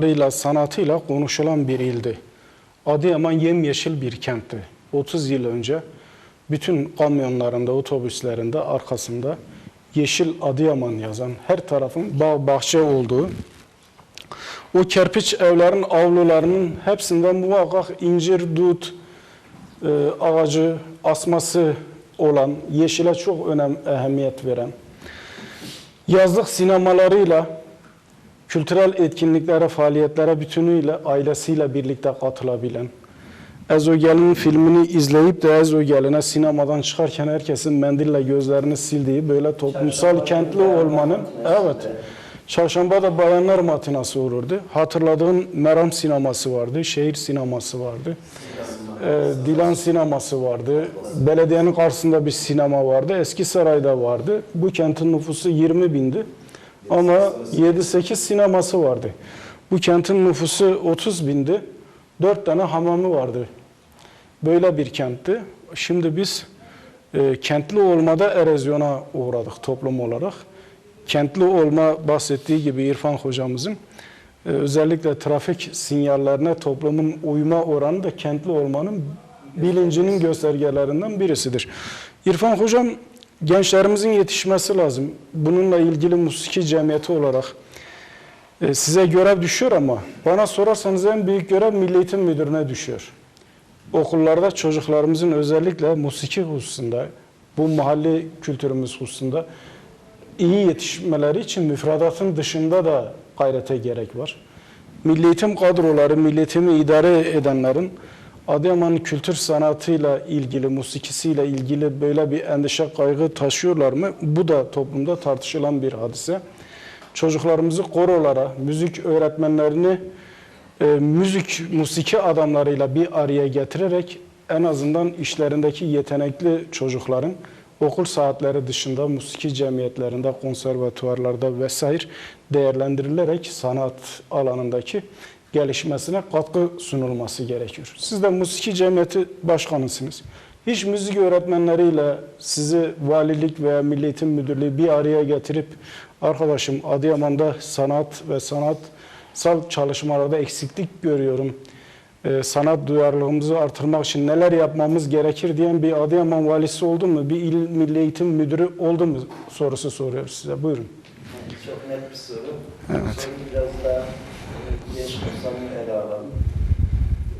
sinemalarıyla, sanatıyla konuşulan bir ildi. Adıyaman yemyeşil bir kentti. 30 yıl önce bütün kamyonlarında, otobüslerinde arkasında Yeşil Adıyaman yazan, her tarafın bağ bahçe olduğu, o kerpiç evlerin avlularının hepsinde muhakkak incir, dut, e, ağacı, asması olan, yeşile çok önem, ehemmiyet veren, yazlık sinemalarıyla, kültürel etkinliklere, faaliyetlere bütünüyle ailesiyle birlikte katılabilen, Ezogel'in filmini izleyip de Ezogel'ine sinemadan çıkarken herkesin mendille gözlerini sildiği böyle toplumsal kentli olmanın, evet, Çarşamba'da bayanlar matinası olurdu. Hatırladığım Meram sineması vardı, şehir sineması vardı. Ee, Dilan sineması vardı. Belediyenin karşısında bir sinema vardı. Eski Saray'da vardı. Bu kentin nüfusu 20 bindi. Ama 7-8 sineması vardı. Bu kentin nüfusu 30 bindi. 4 tane hamamı vardı. Böyle bir kentti. Şimdi biz e, kentli olmada erozyona uğradık toplum olarak. Kentli olma bahsettiği gibi İrfan hocamızın e, özellikle trafik sinyallerine toplumun uyma oranı da kentli olmanın bilincinin göstergelerinden birisidir. İrfan hocam gençlerimizin yetişmesi lazım. Bununla ilgili musiki cemiyeti olarak e, size görev düşüyor ama bana sorarsanız en büyük görev Milli Eğitim Müdürü'ne düşüyor. Okullarda çocuklarımızın özellikle musiki hususunda, bu mahalli kültürümüz hususunda iyi yetişmeleri için müfredatın dışında da gayrete gerek var. Milli eğitim kadroları, milli eğitimi idare edenlerin Adıyaman'ın kültür sanatıyla ilgili, musikisiyle ilgili böyle bir endişe, kaygı taşıyorlar mı? Bu da toplumda tartışılan bir hadise. Çocuklarımızı korolara, müzik öğretmenlerini e, müzik, musiki adamlarıyla bir araya getirerek en azından işlerindeki yetenekli çocukların okul saatleri dışında musiki cemiyetlerinde, konservatuvarlarda vesaire değerlendirilerek sanat alanındaki gelişmesine katkı sunulması gerekiyor. Siz de musiki cemiyeti başkanısınız. Hiç müzik öğretmenleriyle sizi valilik veya milli eğitim müdürlüğü bir araya getirip arkadaşım Adıyaman'da sanat ve sanatsal çalışmalarda eksiklik görüyorum e, sanat duyarlılığımızı artırmak için neler yapmamız gerekir diyen bir Adıyaman valisi oldu mu? Bir il milli eğitim müdürü oldu mu? Sorusu soruyoruz size. Buyurun. Çok net bir soru. Evet. Biraz daha geniş kapsamlı ele alalım.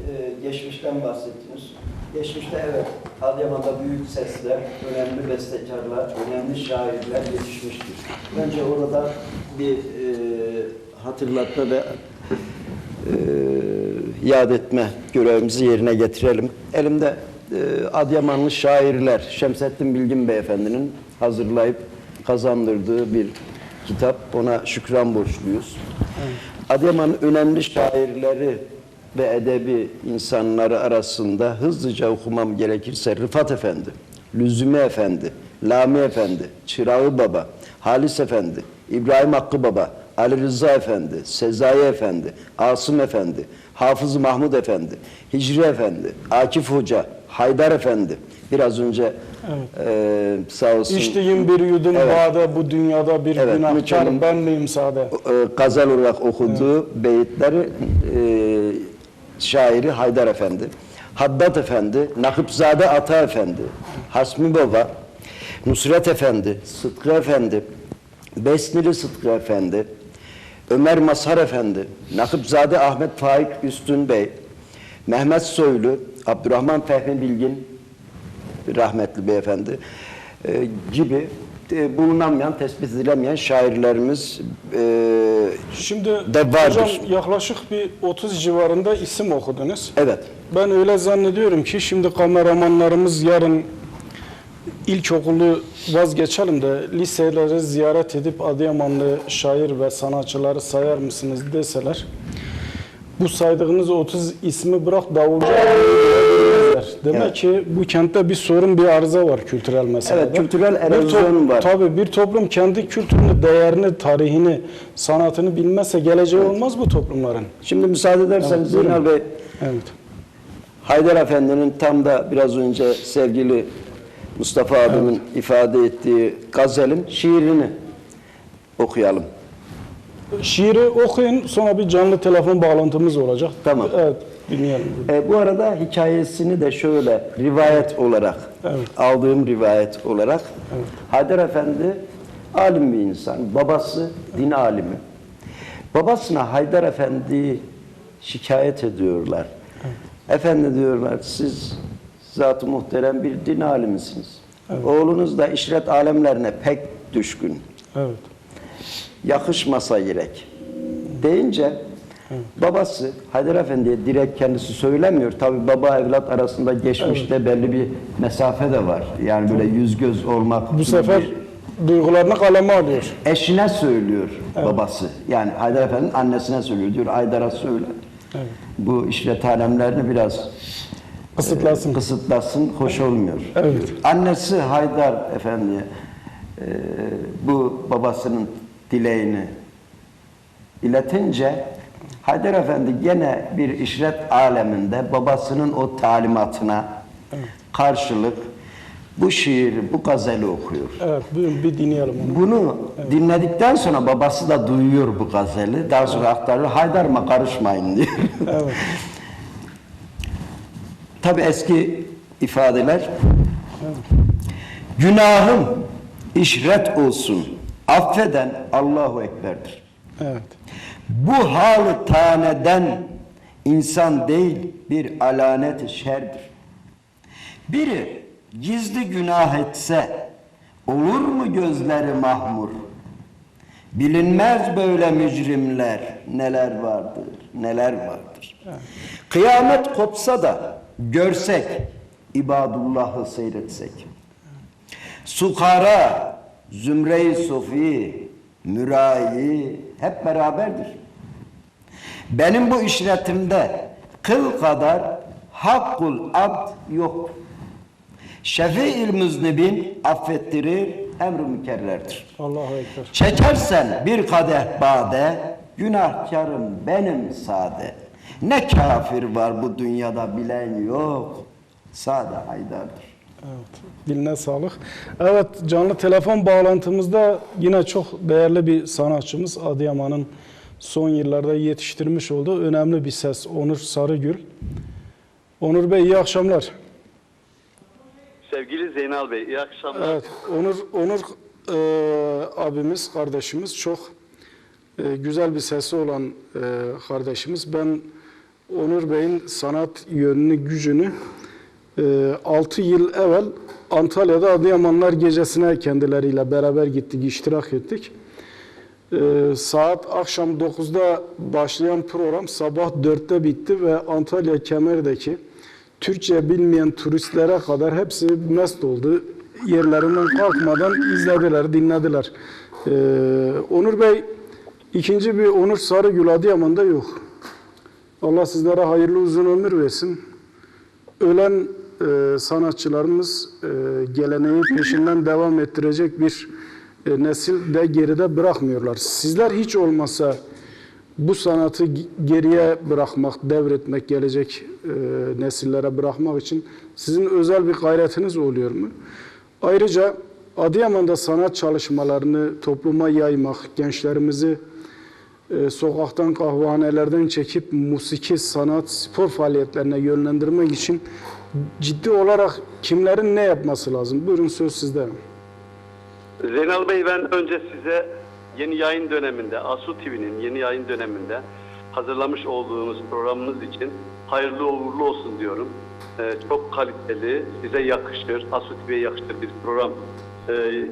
E, geçmişten bahsettiniz. Geçmişte evet, Adıyaman'da büyük sesler, önemli bestekarlar, önemli şairler yetişmiştir. Önce orada bir e, hatırlatma ve e, yad etme görevimizi yerine getirelim. Elimde e, Adıyamanlı şairler, Şemsettin Bilgin Beyefendinin hazırlayıp kazandırdığı bir kitap. Ona şükran borçluyuz. Adıyaman'ın önemli şairleri ve edebi insanları arasında hızlıca okumam gerekirse Rıfat Efendi, Lüzumi Efendi, Lami Efendi, Çırağı Baba, Halis Efendi, İbrahim Hakkı Baba, Ali Rıza Efendi, Sezai Efendi, Asım Efendi, Hafız Mahmud Efendi, Hicri Efendi, Akif Hoca, Haydar Efendi. Biraz önce e, sağ olsun İçtiğim bir yudum Evet. bade bu dünyada bir Evet, günahkar ben miyim sade? e, gazel olarak okuduğu beyitleri e, şairi Haydar Efendi, Haddad Efendi, Nakıpzade Ata Efendi, Hasmi Baba, Nusret Efendi, Sıtkı Efendi, Besnili Sıtkı Efendi, Ömer Mazhar Efendi, Nakıpzade Ahmet Faik Üstün Bey, Mehmet Soylu, Abdurrahman Fehmi Bilgin, rahmetli beyefendi e, gibi e, bulunamayan, tespit edilemeyen şairlerimiz e, Şimdi De vardır. hocam yaklaşık bir 30 civarında isim okudunuz. evet Ben öyle zannediyorum ki şimdi kameramanlarımız yarın ilkokulu vazgeçelim de liseleri ziyaret edip Adıyamanlı şair ve sanatçıları sayar mısınız deseler bu saydığınız 30 ismi bırak davulcu. Demek Evet. ki bu kentte bir sorun, bir arıza var kültürel meselede. Evet, kültürel erozyon var. Tabii bir toplum kendi kültürünü, değerini, tarihini, sanatını bilmezse geleceği olmaz bu toplumların. Şimdi müsaade ederseniz Evet, Zeynel Bey Evet. Haydar Efendi'nin tam da biraz önce sevgili Mustafa abimin ifade ettiği gazelin şiirini okuyalım. Şiiri okuyun sonra bir canlı telefon bağlantımız olacak. Tamam. Evet dinleyelim. E, bu arada hikayesini de şöyle rivayet olarak Evet. aldığım rivayet olarak Haydar Efendi alim bir insan. Babası din alimi. Babasına Haydar Efendi şikayet ediyorlar. Efendi diyorlar siz zat-ı muhterem bir din alimisiniz. Oğlunuz da işret alemlerine pek düşkün Evet. Yakışmasa gerek deyince babası Haydar Efendi'ye direkt kendisi söylemiyor. Tabi baba evlat arasında geçmişte belli bir mesafe de var. Yani böyle yüz göz olmak. Bu sefer bir- duygularını kaleme alıyor. eşine söylüyor babası. Yani Haydar Efendi'nin annesine söylüyor. Diyor Haydar'a söyle. Bu işlet alemlerini biraz Kısıtlasın. kısıtlasın, hoş olmuyor. Evet. Annesi Haydar Efendi'ye e, bu babasının dileğini iletince Haydar Efendi gene bir işret aleminde babasının o talimatına karşılık bu şiiri, bu gazeli okuyor. Evet buyurun bir dinleyelim onu. Bunu dinledikten sonra babası da duyuyor bu gazeli. Daha sonra aktarıyor. Haydar'ma karışmayın diyor. Evet. Tabi eski ifadeler. Günahım işret olsun. Affeden Allahu Ekber'dir. Evet. Bu halı taneden insan değil bir alanet şerdir. Biri gizli günah etse olur mu gözleri mahmur? Bilinmez böyle mücrimler neler vardır, neler vardır. Kıyamet kopsa da görsek ibadullahı seyretsek. Sukara, zümre-i sofi, mürayi hep beraberdir. Benim bu işletimde kıl kadar hakkul abd yok. Şefi-il müznibin affettirir, emr-i mükerrerdir. Allahu Ekber. Çekersen bir kadeh bade, günahkarım benim sade. Ne kafir var bu dünyada bilen yok. Sade Haydar'dır. Evet, diline sağlık. Evet, canlı telefon bağlantımızda yine çok değerli bir sanatçımız Adıyaman'ın son yıllarda yetiştirmiş olduğu önemli bir ses Onur Sarıgül. Onur Bey iyi akşamlar. Sevgili Zeynal Bey, iyi akşamlar. Evet, Onur Onur e, abimiz, kardeşimiz çok e, güzel bir sesi olan e, kardeşimiz. Ben Onur Bey'in sanat yönünü, gücünü 6 yıl evvel Antalya'da Adıyamanlar Gecesi'ne kendileriyle beraber gittik, iştirak ettik. E, saat akşam 9'da başlayan program sabah 4'te bitti ve Antalya Kemer'deki Türkçe bilmeyen turistlere kadar hepsi mest oldu. Yerlerinden kalkmadan izlediler, dinlediler. Ee, Onur Bey, ikinci bir Onur Sarıgül Adıyaman'da yok. Allah sizlere hayırlı uzun ömür versin. Ölen e, sanatçılarımız e, geleneği peşinden devam ettirecek bir e, nesil de geride bırakmıyorlar. Sizler hiç olmasa bu sanatı ge- geriye bırakmak, devretmek, gelecek e, nesillere bırakmak için sizin özel bir gayretiniz oluyor mu? Ayrıca Adıyaman'da sanat çalışmalarını topluma yaymak, gençlerimizi e, sokaktan, kahvehanelerden çekip musiki, sanat, spor faaliyetlerine yönlendirmek için ciddi olarak kimlerin ne yapması lazım? Buyurun söz sizde. Zeynal Bey ben önce size yeni yayın döneminde, Asu TV'nin yeni yayın döneminde hazırlamış olduğunuz programınız için hayırlı uğurlu olsun diyorum. Ee, çok kaliteli, size yakışır, Asu TV'ye yakışır bir program ee,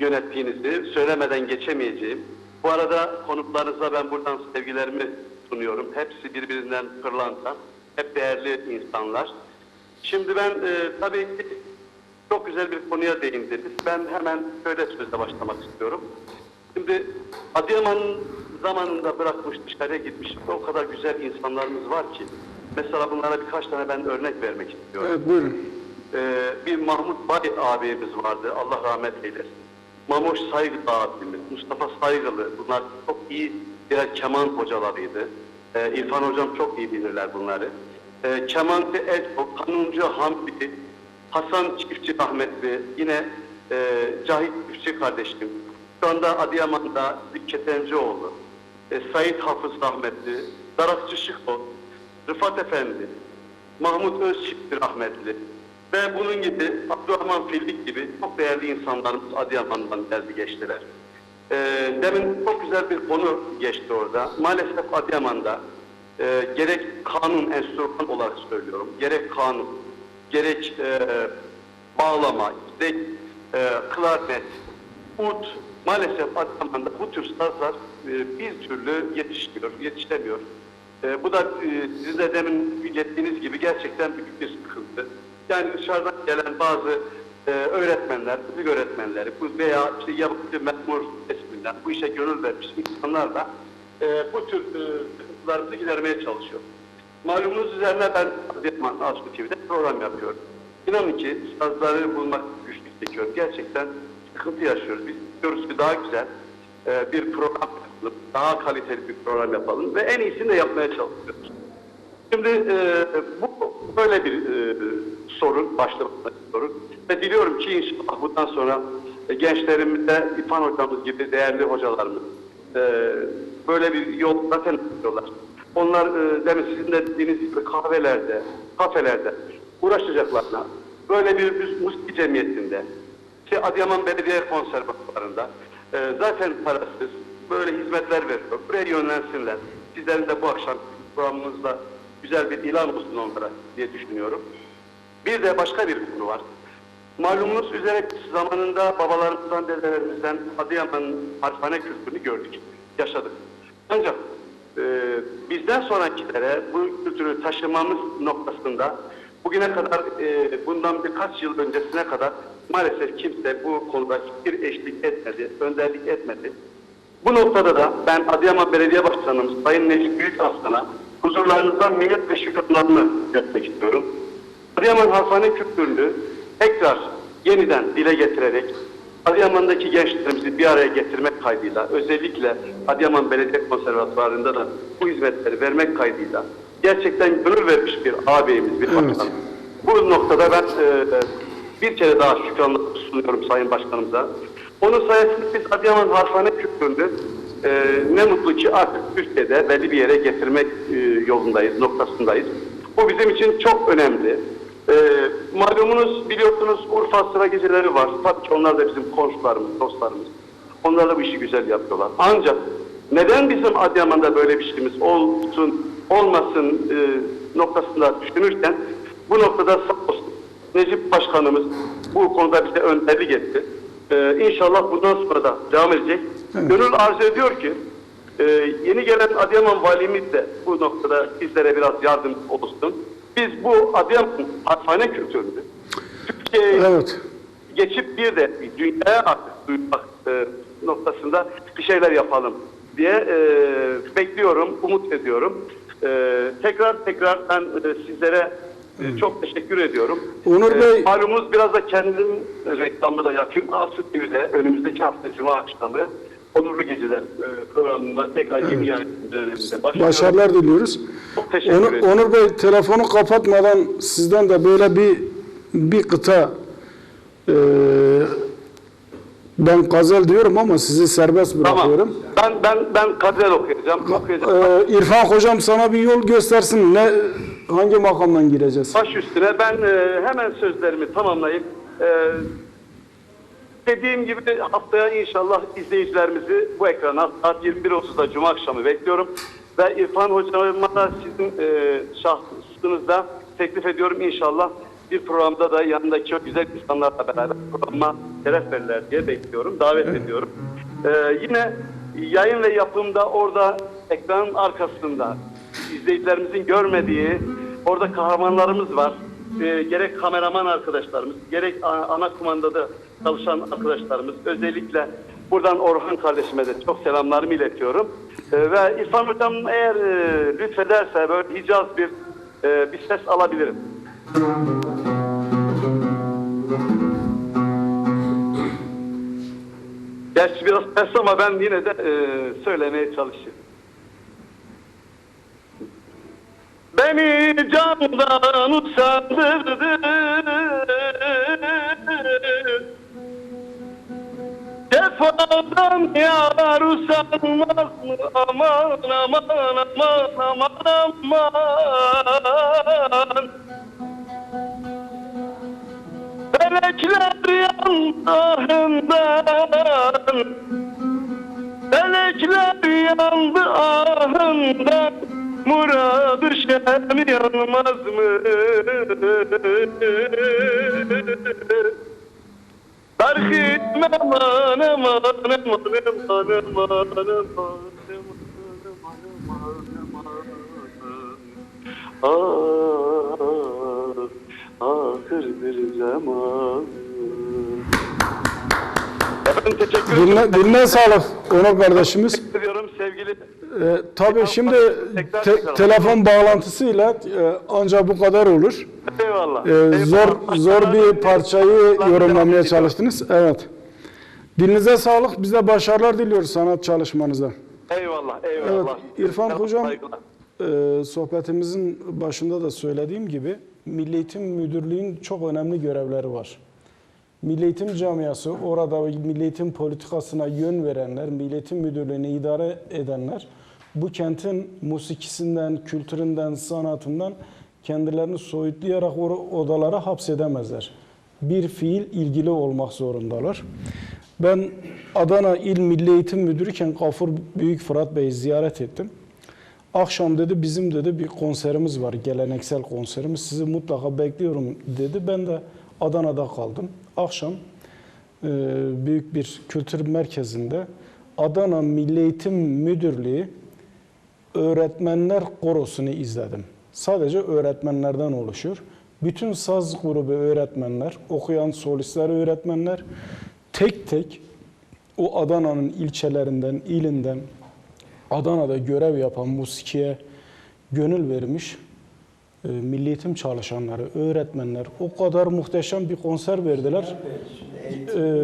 yönettiğinizi söylemeden geçemeyeceğim. Bu arada konuklarınıza ben buradan sevgilerimi sunuyorum. Hepsi birbirinden pırlanta, hep değerli insanlar. Şimdi ben e, tabii ki çok güzel bir konuya değindiniz. Ben hemen şöyle sözle başlamak istiyorum. Şimdi Adıyaman'ın zamanında bırakmış dışarıya gitmiş o kadar güzel insanlarımız var ki. Mesela bunlara birkaç tane ben örnek vermek istiyorum. Evet buyurun. Ee, bir Mahmut Bay abimiz vardı. Allah rahmet eylesin. Mamoş Saygılı abimiz, Mustafa Saygılı. Bunlar çok iyi birer keman hocalarıydı. Ee, İrfan hocam çok iyi bilirler bunları. Ee, Kemancı Elço, Kanuncu Hamdi, Hasan Çiftçi rahmetli, yine e, Cahit Çiftçi kardeşim. şu anda Adıyaman'da Zeki Ketencoğlu, e, Said Hafız rahmetli, Darakçı Şıkot, Rıfat Efendi, Mahmut Özçift'i rahmetli ve bunun gibi Abdurrahman Fillik gibi çok değerli insanlarımız Adıyaman'dan geldi geçtiler. E, demin çok güzel bir konu geçti orada. Maalesef Adıyaman'da e, gerek kanun enstrüman olarak söylüyorum, gerek kanun, gerek e, bağlama, gerek e, klarnet, ut, maalesef Adıyaman'da bu tür sazlar e, bir türlü yetişmiyor, yetişemiyor. E, bu da e, sizin de demin belirttiğiniz gibi gerçekten büyük bir sıkıntı. Yani dışarıdan gelen bazı e, öğretmenler, müzik öğretmenleri bu veya işte yabancı memur kesiminden bu işe gönül vermiş insanlar da e, bu tür e, sıkıntılarımızı gidermeye çalışıyor. Malumunuz üzerine ben Adıyaman Aşkı TV'de program yapıyorum. İnanın ki sazları bulmak güçlük çekiyorum. Gerçekten sıkıntı yaşıyoruz. Biz istiyoruz ki daha güzel e, bir program yapalım, daha kaliteli bir program yapalım ve en iyisini de yapmaya çalışıyoruz. Şimdi e, bu böyle bir e, sorun, başlamakta bir sorun. Ve diliyorum ki inşallah bundan sonra e, gençlerimize İrfan hocamız gibi değerli hocalarımız e, böyle bir yol zaten yapıyorlar. Onlar e, demin sizin de dediğiniz gibi kahvelerde, kafelerde uğraşacaklarına böyle bir, bir müzik cemiyetinde işte Adıyaman Belediye Konservatuvarı'nda zaten parasız böyle hizmetler veriyor. Buraya yönlensinler. Sizlerin de bu akşam programımızda güzel bir ilan olsun onlara diye düşünüyorum. Bir de başka bir konu var. Malumunuz üzere zamanında babalarımızdan, dedelerimizden Adıyaman harfane kültürünü gördük, yaşadık. Ancak e, bizden sonrakilere bu kültürü taşımamız noktasında bugüne kadar, e, bundan birkaç yıl öncesine kadar maalesef kimse bu konuda hiçbir eşlik etmedi, önderlik etmedi. Bu noktada da ben Adıyaman Belediye Başkanımız Sayın Necip Büyükaslan'a huzurlarınızdan minnet ve şükranlarımı götürmek istiyorum. Adıyaman Harfane kültürünü tekrar yeniden dile getirerek Adıyaman'daki gençlerimizi bir araya getirmek kaydıyla özellikle Adıyaman Belediye Konservatuvarı'nda da bu hizmetleri vermek kaydıyla gerçekten gönül vermiş bir ağabeyimiz, bir başkan. Bu noktada ben e, bir kere daha şükranlarımı sunuyorum Sayın Başkanımıza. Onun sayesinde biz Adıyaman Harfane kültürünü e, ne mutlu ki artık Türkiye'de belli bir yere getirmek e, yolundayız, noktasındayız. Bu bizim için çok önemli. E, malumunuz biliyorsunuz Urfa sıra geceleri var. Tabii ki onlar da bizim komşularımız, dostlarımız. Onlar da bu işi güzel yapıyorlar. Ancak neden bizim Adıyaman'da böyle bir şeyimiz olsun, olmasın e, noktasında düşünürken bu noktada Necip Başkanımız bu konuda bize önderlik etti. Ee, inşallah bundan sonra da devam edecek. Gönül arzu ediyor ki e, yeni gelen Adıyaman valimiz de bu noktada bizlere biraz yardım olsun. Biz bu Adıyaman hastane kültürünü Türkiye'ye Evet. geçip bir de dünyaya artık duymak e, noktasında bir şeyler yapalım diye e, bekliyorum, umut ediyorum. E, tekrar tekrar ben e, sizlere e, çok teşekkür ediyorum. Onur E, Bey- malumunuz biraz da kendim reklamı da yapayım. Aslı TV'de önümüzdeki hafta Cuma akşamı Onurlu Geceler e, programında tekrar yeni yayın döneminde başlıyorum. Başarılar diliyoruz. Çok teşekkür Onur, ederim. Onur Bey telefonu kapatmadan sizden de böyle bir bir kıta e, ben gazel diyorum ama sizi serbest Tamam. bırakıyorum. Ben ben ben Kader okuyacağım. okuyacağım. E, İrfan hocam sana bir yol göstersin. Ne hangi makamdan gireceğiz? Baş üstüne ben e, hemen sözlerimi tamamlayıp e, dediğim gibi haftaya inşallah izleyicilerimizi bu ekrana saat 21.30'da Cuma akşamı bekliyorum. Ve İrfan Hocam'a da sizin e, şahsınızda teklif ediyorum inşallah bir programda da yanındaki o güzel insanlarla beraber programa şeref verirler diye bekliyorum, davet ediyorum. E, yine yayın ve yapımda orada ekranın arkasında izleyicilerimizin görmediği orada kahramanlarımız var. Ee, gerek kameraman arkadaşlarımız, gerek ana kumandada çalışan arkadaşlarımız, özellikle buradan Orhan kardeşime de çok selamlarımı iletiyorum. Ee, ve İrfan Hocam eğer e, lütfederse böyle Hicaz bir e, bir ses alabilirim. Gerçi biraz ters ama ben yine de e, söylemeye çalışayım. Beni candan usandırdı Cefa Sevdadan yar usanmaz mı? Aman aman aman aman aman Felekler yandı Felekler yandı ahından Muradı şem yanmaz mı? Darhim aman aman aman aman aman aman Ah, ahır bir zaman. Efendim teşekkür ederim. Diline, diline sağlık Onur kardeşimiz. Teşekkür ediyorum sevgili. Ee, tabii şimdi te- telefon bağlantısıyla e, ancak bu kadar olur. Eyvallah. Ee, Eyvallah. zor zor bir parçayı yorumlamaya çalıştınız. Evet. Dilinize sağlık. Biz de başarılar diliyoruz sanat çalışmanıza. Eyvallah, Evet, eyvallah. İrfan Selam, Hocam e, sohbetimizin başında da söylediğim gibi Milli Eğitim Müdürlüğü'nün çok önemli görevleri var. Milli Eğitim Camiası, orada Milli Eğitim politikasına yön verenler, Milli Eğitim Müdürlüğü'nü idare edenler bu kentin musikisinden, kültüründen, sanatından kendilerini soyutlayarak odalara hapsedemezler. Bir fiil ilgili olmak zorundalar. Ben Adana İl Milli Eğitim Müdürüyken Gafur Büyük Fırat Bey'i ziyaret ettim. Akşam dedi bizim dedi bir konserimiz var, geleneksel konserimiz. Sizi mutlaka bekliyorum dedi. Ben de Adana'da kaldım. Akşam e, büyük bir kültür merkezinde Adana Milli Eğitim Müdürlüğü öğretmenler korosunu izledim. Sadece öğretmenlerden oluşuyor. Bütün saz grubu öğretmenler, okuyan solistler öğretmenler tek tek o Adana'nın ilçelerinden, ilinden Adana'da görev yapan musikiye gönül vermiş e, milli eğitim çalışanları, öğretmenler o kadar muhteşem bir konser verdiler. E,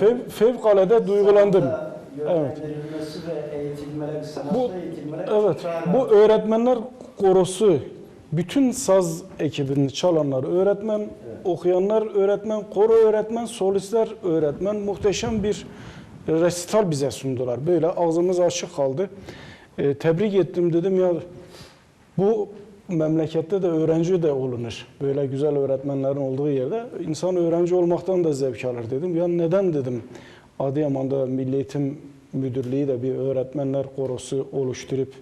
fev, fevkalade duygulandım. Evet. Bu evet bu öğretmenler korosu bütün saz ekibini çalanlar öğretmen, okuyanlar öğretmen, koro öğretmen, solistler öğretmen muhteşem bir resital bize sundular. Böyle ağzımız açık kaldı. Ee, tebrik ettim dedim ya bu memlekette de öğrenci de olunur. Böyle güzel öğretmenlerin olduğu yerde insan öğrenci olmaktan da zevk alır dedim. Ya neden dedim Adıyaman'da Milli Eğitim Müdürlüğü de bir öğretmenler korosu oluşturup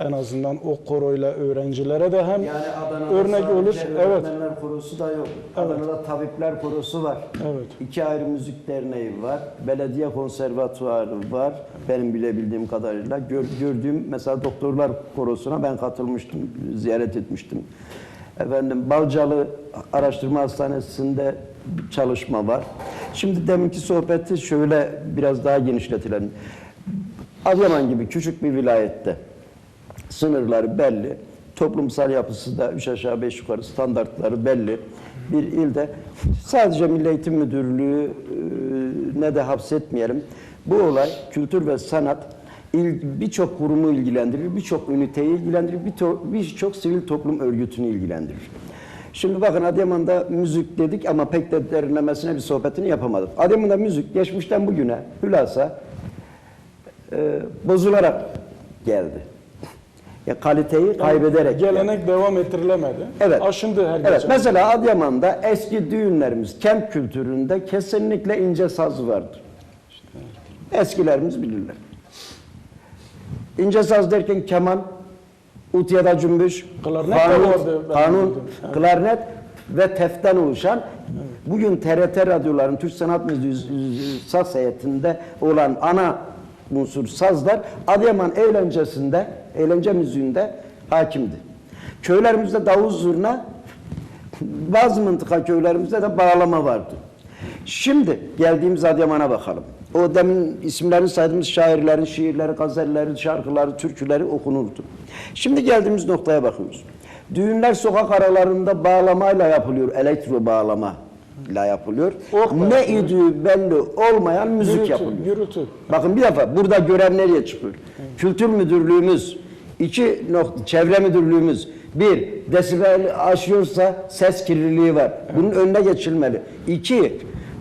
en azından o koroyla öğrencilere de hem Yani Adana'da örnek olur. Evet. öğretmenler korosu da yok. Adana'da tabipler korosu var. Evet. İki ayrı müzik derneği var. Belediye konservatuarı var. Benim bilebildiğim kadarıyla. Gör- gördüğüm mesela doktorlar korosuna ben katılmıştım, ziyaret etmiştim. Efendim Balcalı Araştırma Hastanesi'nde çalışma var. Şimdi deminki sohbeti şöyle biraz daha genişletelim. Adıyaman gibi küçük bir vilayette sınırları belli. Toplumsal yapısı da üç aşağı beş yukarı standartları belli. Bir ilde sadece Milli Eğitim Müdürlüğü e, ne de hapsetmeyelim. Bu olay kültür ve sanat birçok kurumu ilgilendirir, birçok üniteyi ilgilendirir, birçok sivil toplum örgütünü ilgilendirir. Şimdi bakın Adıyaman'da müzik dedik ama pek de derinlemesine bir sohbetini yapamadık. Adıyaman'da müzik geçmişten bugüne hülasa e, bozularak geldi. Ya kaliteyi kaybederek. geldi. Gelenek devam ettirilemedi. Evet. Aşındı her Evet. geçen. Mesela Adıyaman'da eski düğünlerimiz, kent kültüründe kesinlikle ince saz vardır. Eskilerimiz bilirler. İnce saz derken keman, ut ya da cümbüş, Klarnet kanun, vardı kanun. Evet. klarnet ve teften oluşan bugün TRT radyoların Türk Sanat Müziği saz heyetinde olan ana unsur sazlar Adıyaman eğlencesinde, eğlence müziğinde hakimdi. Köylerimizde davul zurna, bazı mıntıka köylerimizde de bağlama vardı. Şimdi geldiğimiz Adıyaman'a bakalım. O demin isimlerini saydığımız şairlerin şiirleri, gazelleri, şarkıları, türküleri okunurdu. Şimdi geldiğimiz noktaya bakıyoruz. Düğünler sokak aralarında bağlamayla yapılıyor, elektro bağlama ile yapılıyor. Okla ne yapılıyor. idüğü belli olmayan müzik Gürültü, yapılıyor. gürültü. Bakın bir defa burada görev nereye çıkıyor? Kültür müdürlüğümüz, iki nokta, çevre müdürlüğümüz, bir desibel aşıyorsa ses kirliliği var. Bunun önüne geçilmeli. İki,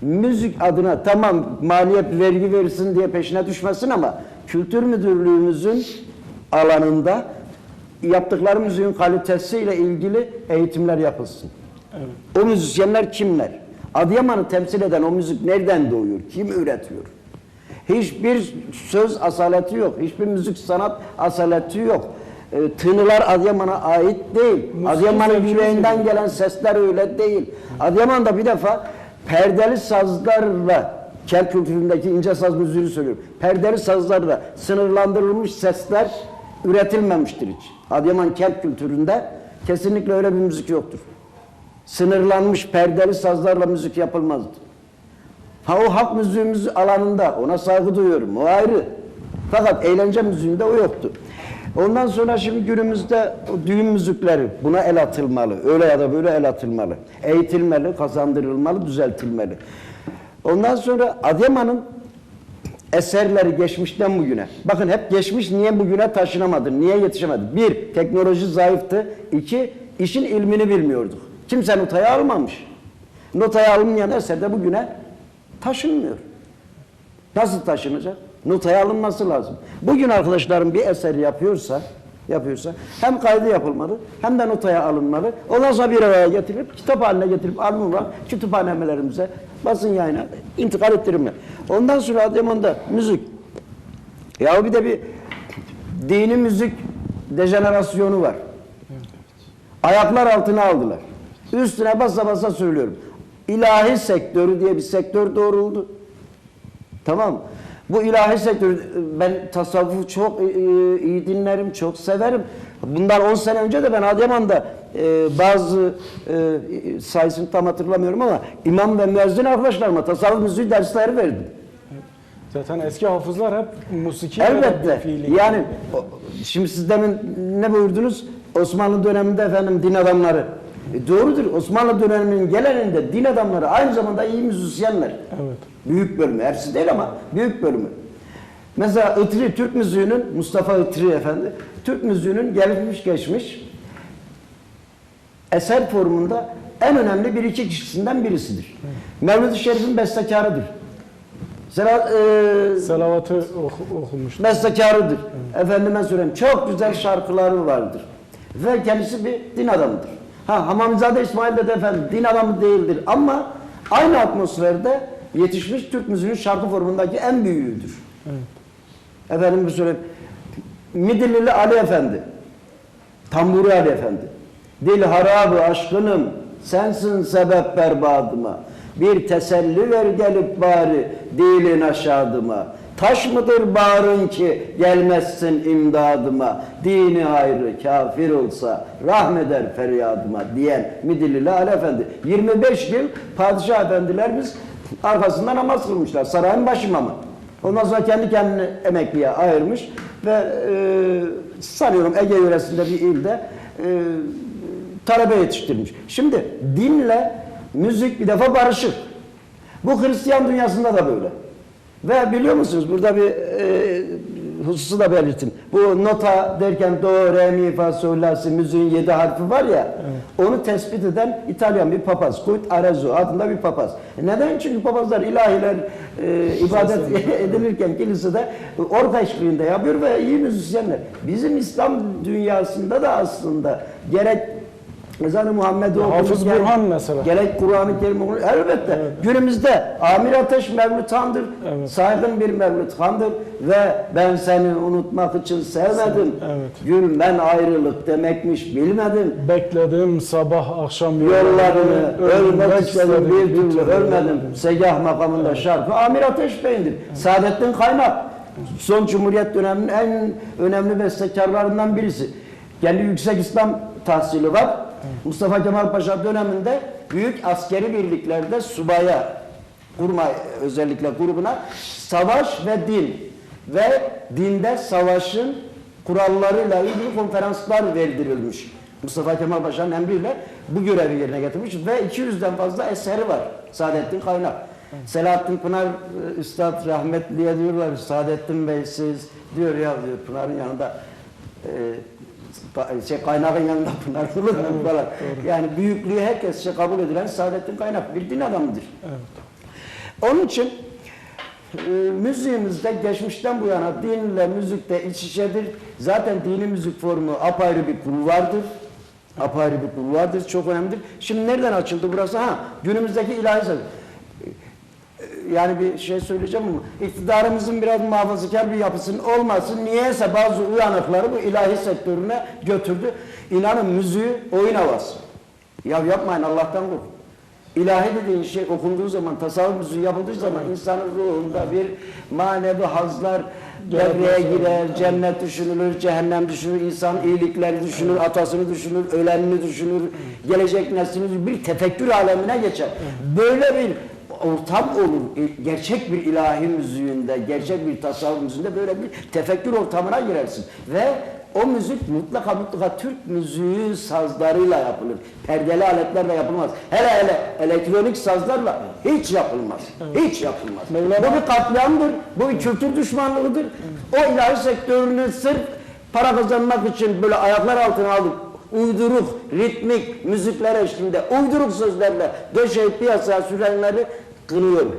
Müzik adına tamam maliyet vergi verirsin diye peşine düşmesin ama kültür müdürlüğümüzün alanında yaptıkları müziğin kalitesiyle ilgili eğitimler yapılsın. O müzisyenler kimler? Adıyaman'ı temsil eden o müzik nereden doğuyor? Kim üretiyor? Hiçbir söz asaleti yok. Hiçbir müzik sanat asaleti yok. E, tınılar Adıyaman'a ait değil. Adıyaman'ın yüreğinden gelen sesler öyle değil. Adıyaman'da bir defa perdeli sazlarla kent kültüründeki ince saz müziğini söylüyorum. Perdeli sazlarla sınırlandırılmış sesler üretilmemiştir hiç. Adıyaman kent kültüründe kesinlikle öyle bir müzik yoktur. Sınırlanmış perdeli sazlarla müzik yapılmazdı. Ha o halk müziğimiz alanında ona saygı duyuyorum. O ayrı. Fakat eğlence müziğinde o yoktu. Ondan sonra şimdi günümüzde düğün müzikleri buna el atılmalı. Öyle ya da böyle el atılmalı. Eğitilmeli, kazandırılmalı, düzeltilmeli. Ondan sonra Adıyaman'ın eserleri geçmişten bugüne. Bakın hep geçmiş niye bugüne taşınamadı, niye yetişemedi? Bir, teknoloji zayıftı. İki, işin ilmini bilmiyorduk. Kimse notaya almamış. Notaya alınmayan eser de bugüne taşınmıyor. Nasıl taşınacak? Notaya alınması lazım. Bugün arkadaşlarım bir eser yapıyorsa, yapıyorsa hem kaydı yapılmalı hem de notaya alınmalı. Ondan sonra bir araya getirilip kitap haline getirip albüm olarak kütüphanelerimize basın yayına intikal ettirilmeli. Ondan sonra Adıyaman'da müzik. Ya bir de bir dini müzik dejenerasyonu var. Ayaklar altına aldılar. Üstüne basa basa söylüyorum. İlahi sektörü diye bir sektör doğruldu. Tamam? Bu ilahi sektör, ben tasavvufu çok e, e, iyi dinlerim, çok severim. Bundan 10 sene önce de ben Adıyaman'da e, bazı e, sayısını tam hatırlamıyorum ama imam ve müezzin arkadaşlarıma tasavvuf müziği dersleri verdim. Zaten eski hafızlar hep musiki Elbette. Yani şimdi siz demin ne buyurdunuz? Osmanlı döneminde efendim din adamları. E, doğrudur. Osmanlı döneminin geleninde din adamları aynı zamanda iyi müzisyenler. Evet. Büyük bölümü. Hepsi değil ama büyük bölümü. Mesela Itri, Türk müziğinin, Mustafa Itri efendi, Türk müziğinin gelmiş geçmiş eser formunda en önemli bir iki kişisinden birisidir. Mevlid-i Şerif'in bestekarıdır. Sela, e, Salavatı oku, okumuştu. bestekarıdır. Efendime söyleyeyim çok güzel şarkıları vardır. Ve kendisi bir din adamıdır. Ha Hamamizade İsmail Dede Efendi din adamı değildir ama aynı atmosferde yetişmiş Türk müziğinin şarkı formundaki en büyüğüdür. Evet. Efendim söyleyeyim. Midillili Ali Efendi. Tamburi Ali Efendi. Dil harabı aşkınım, sensin sebep berbadıma. Bir teselli ver gelip bari dilin aşağıdıma. Taş mıdır bağrın ki gelmezsin imdadıma. Dini ayrı kafir olsa rahmeder feryadıma diyen Midillili Ali Efendi. 25 yıl padişah efendilerimiz arkasında namaz kılmışlar. Sarayın baş imamı. Ondan sonra kendi kendini emekliye ayırmış ve e, sanıyorum Ege yöresinde bir ilde e, talebe yetiştirmiş. Şimdi dinle müzik bir defa barışık. Bu Hristiyan dünyasında da böyle. Ve biliyor musunuz burada bir e, hususu da belirtin. Bu nota derken do, re, mi, fa, sol, la, si müziğin yedi harfi var ya onu tespit eden İtalyan bir papaz. Kurt Arezzo adında bir papaz. Neden? Çünkü papazlar ilahiler e, ibadet edilirken kilisede orta eşliğinde yapıyor ve iyi müzisyenler. Bizim İslam dünyasında da aslında gerek Ezan-ı Muhammed'i Hafız okurken, Burhan mesela. Gerek Kur'an-ı Kerim okunur. Elbette. Günümüzde Amir Ateş Mevlüt Han'dır. Evet. Saygın bir Mevlüt Han'dır. Ve ben seni unutmak için sevmedim. Evet. Gülmen ayrılık demekmiş bilmedim. Bekledim sabah akşam Yollarını ölmek istedim bir türlü ölmedim. Segah makamında şarkı Amir Ateş Bey'indir. Saadettin Kaynak. Son Cumhuriyet döneminin en önemli bestekarlarından birisi. Kendi yüksek İslam tahsili var. Mustafa Kemal Paşa döneminde büyük askeri birliklerde subaya, kurma özellikle grubuna savaş ve din ve dinde savaşın kurallarıyla ilgili konferanslar verdirilmiş. Mustafa Kemal Paşa'nın emriyle bu görevi yerine getirmiş ve 200'den fazla eseri var Saadettin Kaynak. Selahattin Pınar e, Üstad rahmetliye diyorlar Saadettin Bey siz diyor ya diyor Pınar'ın yanında e, şey kaynağın yanında Pınar bulunur falan. Yani büyüklüğü herkesçe kabul edilen Saadettin Kaynak bir din adamıdır. Onun için e, müziğimizde geçmişten bu yana dinle müzik de iç içedir. Zaten dini müzik formu apayrı bir kulvardır. Apayrı bir kulvardır. Çok önemlidir. Şimdi nereden açıldı burası? Ha, günümüzdeki ilahi söz. Yani bir şey söyleyeceğim ama iktidarımızın biraz muhafazakar bir yapısının olması niyeyse bazı uyanıkları bu ilahi sektörüne götürdü. İnanın müziği oyun havası. Ya yapmayın Allah'tan korkun. İlahi dediğin şey okunduğu zaman, tasavvuf müziği yapıldığı zaman insanın ruhunda bir manevi hazlar devreye girer, cennet düşünülür, cehennem düşünülür, insan iyilikleri düşünür, atasını düşünür, ölenini düşünür, gelecek neslini düşünür, bir tefekkür alemine geçer. Böyle bir ortam olur. E, Gerçek bir ilahi müziğinde, gerçek bir tasavvuf müziğinde böyle bir tefekkür ortamına girersin. Ve o müzik mutlaka mutlaka Türk müziği sazlarıyla yapılır. Perdeli aletlerle yapılmaz. Hele hele elektronik sazlarla hiç yapılmaz. Hiç yapılmaz. Bu bir katliamdır. Bu bir kültür düşmanlığıdır. O ilahi sektörünü sırf para kazanmak için böyle ayaklar altına alıp uyduruk, ritmik müzikler eşliğinde, uyduruk sözlerle döşeyip piyasaya sürenleri পুনরবে